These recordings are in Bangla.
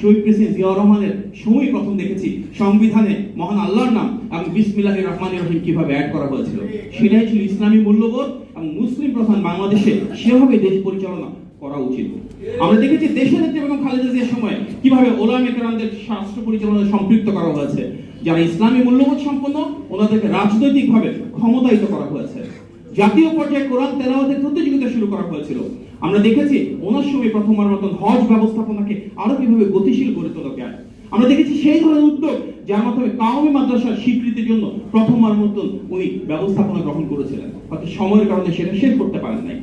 শহীদ প্রেসিডেন্ট জিয়া রহমানের সময় প্রথম দেখেছি সংবিধানে মহান আল্লাহর নাম এবং বিসমিল্লাহির রহমানির রহিম কীভাবে অ্যাড করা হয়েছিল। সেটাই ছিল ইসলামী মূল্যবোধ এবং মুসলিম প্রধান বাংলাদেশে সেভাবে দেশ পরিচালনা করা উচিত। আমরা দেখেছি দেশের নেত্রী বেগম খালেদা জিয়ার সময় কীভাবে ওলামে কেরামদের রাষ্ট্র পরিচালনায় সম্পৃক্ত করা হয়েছে, যারা ইসলামী মূল্যবোধ সম্পন্ন, ওনাদেরকে রাজনৈতিকভাবে ক্ষমতায়িত করা হয়েছে। জাতীয় পর্যায়ে কোরআন তেলাওয়াতের প্রতিযোগিতা শুরু করা হয়েছিল। আমরা দেখেছি ওনার সময় প্রথমবার মতন হজ ব্যবস্থাপনাকে আরও কীভাবে গতিশীল করে তোলা যায়। আমরা দেখেছি সেই ধরনের উদ্যোগ যার মাধ্যমে কাউমি মাদ্রাসার স্বীকৃতির জন্য প্রথমবার মতন উনি ব্যবস্থাপনা গ্রহণ করেছিলেন। হয়তো সময়ের কারণে সেটা শেষ করতে পারেন নাই।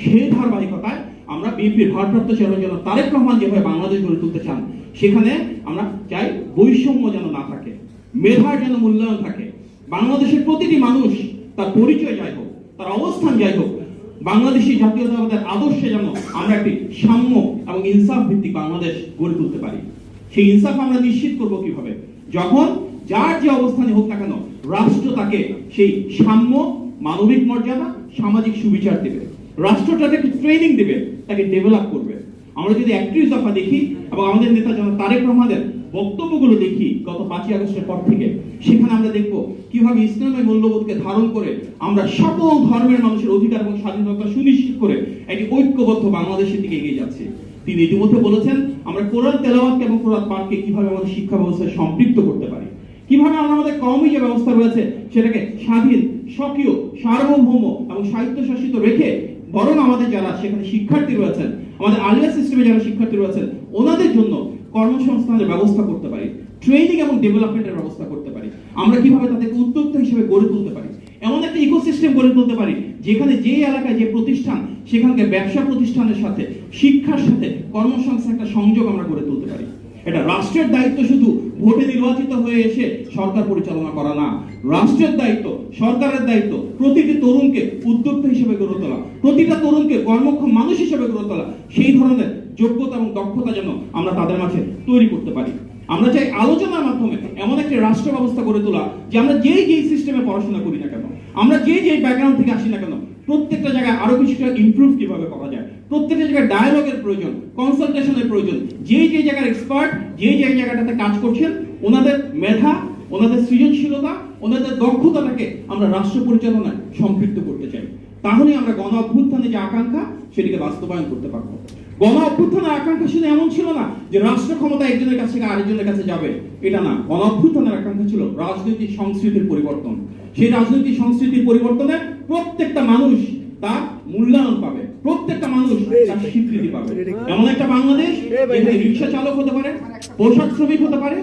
সেই ধারাবাহিকতায় আমরা বিএনপির ভারপ্রাপ্ত চেয়ারম্যান যেন তারেক রহমান যেভাবে বাংলাদেশ গড়ে তুলতে চান, সেখানে আমরা চাই বৈষম্য যেন না থাকে, মেধার যেন মূল্যায়ন থাকে। বাংলাদেশের প্রতিটি মানুষ তার পরিচয় যাই হোক, তার অবস্থান যাই হোক বাংলাদেশি জাতীয়তাবাদের আদর্শে যেন আমরা একটি সাম্য এবং ইনসাফ ভিত্তিক বাংলাদেশ গড়ে তুলতে পারি। সেই ইনসাফ আমরা নিশ্চিত করব কীভাবে? যখন যার যে অবস্থানে হোক না কেন রাষ্ট্র তাকে সেই সাম্য, মানবিক মর্যাদা, সামাজিক সুবিচার দেবে। রাষ্ট্র তাকে ট্রেনিং দেবে, তাকে ডেভেলপ করবে। আমরা যদি একত্রিশ দফা দেখি এবং আমাদের নেতা যেন তারেক রহমানের বক্তব্যগুলো দেখি গত পাঁচই আগস্টের পর থেকে। সেখানে আমরা দেখব কীভাবে ইসলামের মূল্যবোধকে ধারণ করে আমরা সকল ধর্মের মানুষের অধিকার এবং স্বাধীনতা সুনিশ্চিত করে একটি ঐক্যবদ্ধ বাংলাদেশের দিকে এগিয়ে যাচ্ছে। তিনি ইতিমধ্যে বলেছেন, আমরা কোরআন তেলাওয়াতকে এবং কোরআন পাঠকে কীভাবে আমাদের শিক্ষা ব্যবস্থায় সম্পৃক্ত করতে পারি? কীভাবে আমরা আমাদের কমই যে ব্যবস্থা রয়েছে, সেটাকে স্বাধীন, স্বকীয়, সার্বভৌম এবং স্বায়ত্তশাসিত রেখে, বরং আমাদের যারা সেখানে শিক্ষার্থী রয়েছেন, আমাদের আলিয়া সিস্টেমে যারা শিক্ষার্থী রয়েছেন, ওনাদের জন্য কর্মসংস্থানের ব্যবস্থা করতে পারি ট্রেনিং এবং ডেভেলপমেন্টের ব্যবস্থা করতে পারি, আমরা কীভাবে তাদেরকে উদ্যোক্তা হিসেবে গড়ে তুলতে পারি, এমন একটা ইকোসিস্টেম গড়ে তুলতে পারি, যেখানে যে এলাকায় যে প্রতিষ্ঠান সেখানকার ব্যবসা প্রতিষ্ঠানের সাথে, শিক্ষার সাথে কর্মসংস্থান একটা সংযোগ আমরা গড়ে তুলতে পারি। এটা রাষ্ট্রের দায়িত্ব শুধু ভোটে নির্বাচিত হয়ে এসে সরকার পরিচালনা করা না, রাষ্ট্রের দায়িত্ব, সরকারের দায়িত্ব, প্রতিটি তরুণকে উদ্যোক্তা হিসেবে গড়ে তোলা, প্রতিটা তরুণকে কর্মক্ষম মানুষ হিসেবে গড়ে তোলা, সেই ধরনের যোগ্যতা এবং দক্ষতা যেন আমরা তাদের মাঝে তৈরি করতে পারি। আমরা চাই আলোচনার মাধ্যমে এমন একটি রাষ্ট্র ব্যবস্থা গড়ে তোলা যে আমরা যেই যেই সিস্টেমে পড়াশোনা করি না কেন, আমরা যে যেই ব্যাকগ্রাউন্ড থেকে আসি না কেন, প্রত্যেকটা জায়গায় আরও কিছুটা ইমপ্রুভ কীভাবে করা যায়, প্রত্যেকটা জায়গায় ডায়ালগের প্রয়োজন কনসালটেশনের প্রয়োজন যে যে জায়গার এক্সপার্ট যে যে জায়গাটাতে কাজ করছেন, ওনাদের মেধা, ওনাদের সৃজনশীলতা, ওনাদের দক্ষতাটাকে আমরা রাষ্ট্র পরিচালনায় সম্পৃক্ত করতে চাই। তাহলে আমরা গণ অভ্যুত্থানে যে আকাঙ্ক্ষা, সেটিকে বাস্তবায়ন করতে পারব। গণ অভ্যুত্থানের আকাঙ্ক্ষা শুধু এমন ছিল না যে রাষ্ট্র ক্ষমতা একজনের কাছ আরেকজনের কাছে যাবে। এটা না গণ অভ্যুত্থানের আকাঙ্ক্ষা ছিল রাজনৈতিক সংস্কৃতির পরিবর্তন। সেই রাজনৈতিক সংস্কৃতির পরিবর্তনে প্রত্যেকটা মানুষ তার মূল্যায়ন পাবে। প্রত্যেকটা মানুষ তার স্বীকৃতি পাবে। এমন একটা বাংলাদেশ রিক্সা চালক হতে পারে, পোশাক শ্রমিক হতে পারে,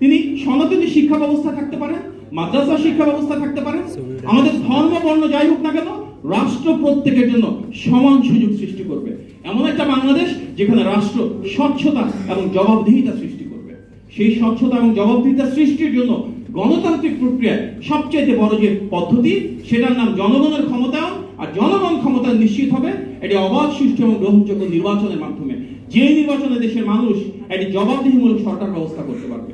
তিনি সনাতনী শিক্ষা ব্যবস্থা থাকতে পারে, মাদ্রাসা শিক্ষা ব্যবস্থা থাকতে পারে। আমাদের ধর্ম, বর্ণ যাই হোক না কেন রাষ্ট্র প্রত্যেকের জন্য সমান সুযোগ সৃষ্টি করবে। এমন একটা বাংলাদেশ যেখানে রাষ্ট্র স্বচ্ছতা এবং জবাবদিহিতা সৃষ্টি করবে। সেই স্বচ্ছতা এবং জবাবদিহিতা সৃষ্টির জন্য গণতান্ত্রিক প্রক্রিয়ায় সবচেয়ে বড় যে পদ্ধতি, সেটার নাম জনগণের ক্ষমতায়ন আর জনগণ ক্ষমতা নিশ্চিত হবে এটি অবাধ, সুষ্ঠু এবং গ্রহণযোগ্য নির্বাচনের মাধ্যমে। যে নির্বাচনে দেশের মানুষ একটি জবাবদিহিমূলক সরকার ব্যবস্থা করতে পারবে।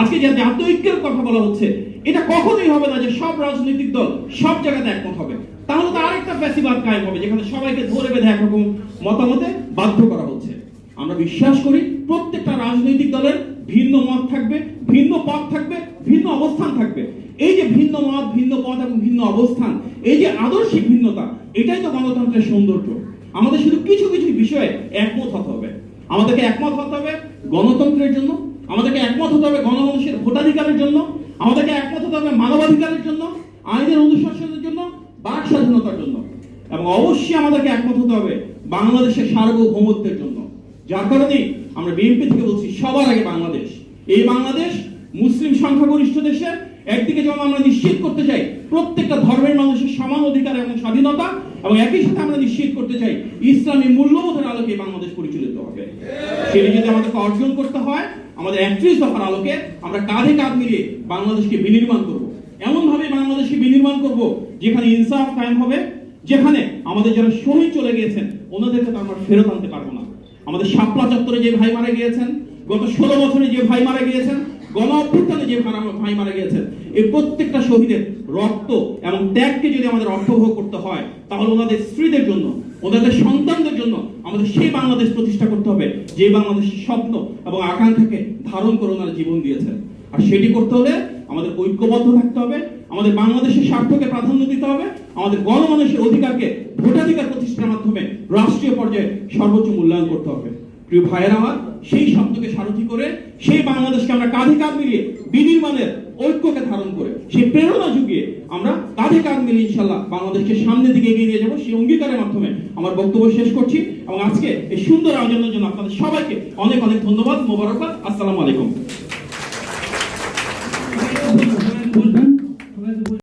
আজকে যে জাতীয় ঐক্যের কথা বলা হচ্ছে, এটা কখনোই হবে না যে সব রাজনৈতিক দল সব জায়গাতে একমত হবে। তাহলে তো আরেকটা ফ্যাসিবাদ কায়েম হবে, যেখানে সবাইকে ধরে বেঁধে একরকম মতামতে বাধ্য করা হচ্ছে। আমরা বিশ্বাস করি প্রত্যেকটা রাজনৈতিক দলের ভিন্ন মত থাকবে, ভিন্ন পথ থাকবে, ভিন্ন অবস্থান থাকবে। এই যে ভিন্ন মত, ভিন্ন পথ এবং ভিন্ন অবস্থান, এই যে আদর্শিক ভিন্নতা, এটাই তো গণতন্ত্রের সৌন্দর্য। আমাদের শুধু কিছু কিছু বিষয়ে একমত হতে হবে। আমাদেরকে একমত হতে হবে গণতন্ত্রের জন্য, আমাদেরকে একমত হতে হবে গণমানুষের ভোটাধিকারের জন্য, আমাদেরকে একমত হতে হবে মানবাধিকারের জন্য, আইনের অনুশাসনের জন্য বাক স্বাধীনতার জন্য। এবং অবশ্যই আমাদেরকে একমত হতে হবে বাংলাদেশের সার্বভৌমত্বের জন্য। যার কারণে আমরা বিএনপি থেকে বলছি, সবার আগে বাংলাদেশ। এই বাংলাদেশ মুসলিম সংখ্যাগরিষ্ঠ দেশের একদিকে যেমন আমরা নিশ্চিত করতে চাই, প্রত্যেকটা ধর্মের মানুষের সমান অধিকার এবং স্বাধীনতা, এবং একই সাথে আমরা নিশ্চিত করতে চাই, ইসলামী মূল্যবোধের আলোকে বাংলাদেশ পরিচালিত হবে। সেটা যদি আমাদেরকে অর্জন করতে হয়, আমাদের একত্রিশ দফার আলোকে আমরা কাঁধে কাঁধ মিলিয়ে বাংলাদেশকে বিনির্মাণ করব। এমন ভাবে বাংলাদেশকে বিনির্মাণ করব যেখানে ইনসাফ কায়েম হবে, যেখানে আমাদের যারা শহীদ চলে গিয়েছেন, ওনাদেরকে তো আমরা ফেরত আনতে পারব না। আমাদের শাপলা চত্বরে যে ভাই মারা গিয়েছেন, গত ষোলো বছরে যে ভাই মারা গিয়েছেন, গণ অভ্যুত্থানে যে ভাই- মারা গিয়েছেন, এই প্রত্যেকটা শহীদের রক্ত এবং ত্যাগকে যদি আমাদের অর্থবহ করতে হয়, তাহলে ওনাদের স্ত্রীদের জন্য ওদের সন্তানদের জন্য আমাদের সেই বাংলাদেশ প্রতিষ্ঠা করতে হবে, যে বাংলাদেশের স্বপ্ন এবং আকাঙ্ক্ষাকে ধারণ করে ওনারা জীবন দিয়েছেন। আর সেটি করতে হলে আমাদের ঐক্যবদ্ধ থাকতে হবে, আমাদের বাংলাদেশের স্বার্থকে প্রাধান্য দিতে হবে, আমাদের গণমানুষের অধিকারকে ভোটাধিকার প্রতিষ্ঠার মাধ্যমে রাষ্ট্রীয় পর্যায়ে সর্বোচ্চ মূল্যায়ন করতে হবে। প্রিয় ভাইয়ের আমার, সেই শব্দকে সারথি করে, সেই বাংলাদেশকে আমরা কাঁধে কাঁধ মিলিয়ে বিনির্মাণের ঐক্যকে ধারণ করে, সেই প্রেরণা যুগিয়ে আমরা কাঁধে কাঁধ মিলিয়ে ইনশাল্লাহ বাংলাদেশকে সামনের দিকে এগিয়ে নিয়ে যাব। সেই অঙ্গীকারের মাধ্যমে আমার বক্তব্য শেষ করছি এবং আজকে এই সুন্দর আয়োজনের জন্য আপনাদের সবাইকে অনেক অনেক ধন্যবাদ, মোবারকবাদ। আসসালামু আলাইকুম।